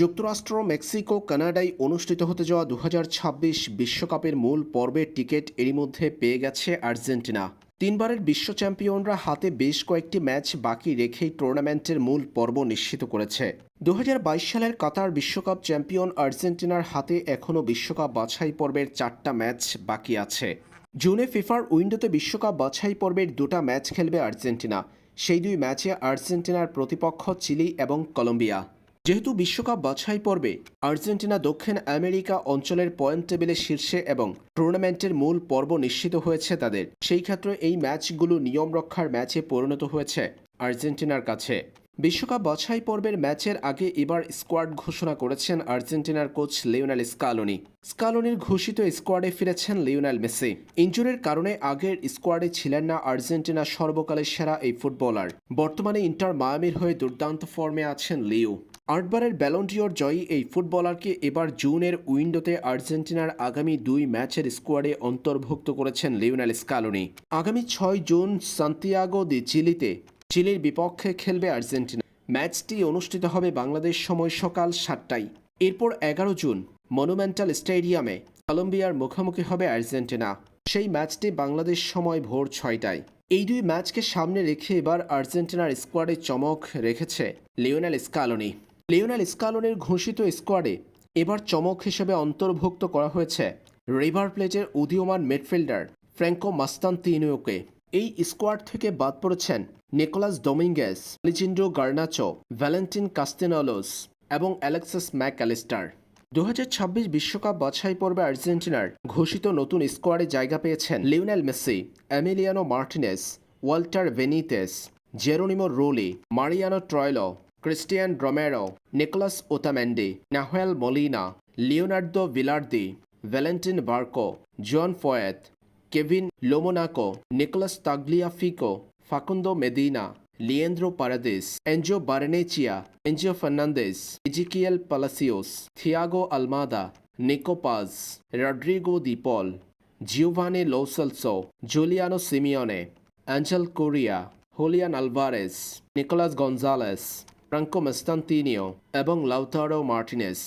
যুক্তরাষ্ট্র, মেক্সিকো, কানাডায় অনুষ্ঠিত হতে যাওয়া দু বিশ্বকাপের মূল পর্বের টিকিট এরই মধ্যে পেয়ে গেছে আর্জেন্টিনা। তিনবারের বিশ্ব চ্যাম্পিয়নরা হাতে বেশ কয়েকটি ম্যাচ বাকি রেখেই টুর্নামেন্টের মূল পর্ব নিশ্চিত করেছে। দু হাজার বাইশ সালের কাতার বিশ্বকাপ চ্যাম্পিয়ন আর্জেন্টিনার হাতে এখনও বিশ্বকাপ বাছাই পর্বের চারটা ম্যাচ বাকি আছে। জুনে ফিফার উইন্ডোতে বিশ্বকাপ বাছাই পর্বের দুটা ম্যাচ খেলবে আর্জেন্টিনা। সেই দুই ম্যাচে আর্জেন্টিনার প্রতিপক্ষ চিলি এবং কলম্বিয়া। যেহেতু বিশ্বকাপ বাছাই পর্বে আর্জেন্টিনা দক্ষিণ আমেরিকা অঞ্চলের পয়েন্ট টেবিলে শীর্ষে এবং টুর্নামেন্টের মূল পর্ব নিশ্চিত হয়েছে তাদের, সেই ক্ষেত্রে এই ম্যাচগুলো নিয়ম রক্ষার ম্যাচে পরিণত হয়েছে আর্জেন্টিনার কাছে। বিশ্বকাপ বাছাই পর্বের ম্যাচের আগে এবার স্কোয়াড ঘোষণা করেছেন আর্জেন্টিনার কোচ লিওনাল স্কালোনি। স্কালোনির ঘোষিত স্কোয়াডে ফিরেছেন লিওনাল মেসি। ইঞ্জুরির কারণে আগের স্কোয়াডে ছিলেন না আর্জেন্টিনার সর্বকালের সেরা এই ফুটবলার। বর্তমানে ইন্টার মায়ামির হয়ে দুর্দান্ত ফর্মে আছেন লিও। আটবারের ব্যালন্টিওর জয়ী এই ফুটবলারকে এবার জুনের উইন্ডোতে আর্জেন্টিনার আগামী দুই ম্যাচের স্কোয়াডে অন্তর্ভুক্ত করেছেন লিওনাল স্কালোনি। আগামী ছয় জুন সান্তিয়াগো দি চিলিতে চিলির বিপক্ষে খেলবে আর্জেন্টিনা। ম্যাচটি অনুষ্ঠিত হবে বাংলাদেশ সময় সকাল সাতটায়। এরপর এগারো জুন মনুমেন্টাল স্টেডিয়ামে কলম্বিয়ার মুখোমুখি হবে আর্জেন্টিনা। সেই ম্যাচটি বাংলাদেশ সময় ভোর ছয়টায়। এই দুই ম্যাচকে সামনে রেখে এবার আর্জেন্টিনার স্কোয়াডে চমক রেখেছে লিওনেল স্কালোনি। লিওনেল স্কালোনির ঘোষিত স্কোয়াডে এবার চমক হিসেবে অন্তর্ভুক্ত করা হয়েছে রিভার প্লেটের উদীয়মান মিডফিল্ডার ফ্র্যাঙ্কো মাস্তান্তিনিওকে। এই স্কোয়াড থেকে বাদ পড়েছেন নিকোলাস ডোমিঙ্গেস লিচিন্ডো গার্নাচো, ভ্যালেন্টিন কাস্তেনলোস এবং অ্যালেক্সাস ম্যাক অ্যালিস্টার দু বিশ্বকাপ বাছাই পর্বে আর্জেন্টিনার ঘোষিত নতুন স্কোয়াডে জায়গা পেয়েছেন Lionel Messi, Emiliano Martinez, Walter Benitez, Geronimo Rulli, Mariano Troilo Cristian Romero Nicolas Otamendi Nahuel Molina, Leonardo Balerdi, Valentin Barco Juan Foyth, Kevin Lomonaco, Nicolas Tagliafico, Facundo Medina, Leandro Paredes Enzo Barrenechea Enzo Fernandez, Ezequiel Palacios, Thiago Almada, Nico Paz, Rodrigo De Paul Giovani Lo Celso, Giuliano Simeone, Angel Correa, Julian Alvarez, Nicolas Gonzalez Franco Mastantuono এবং Lautaro Martinez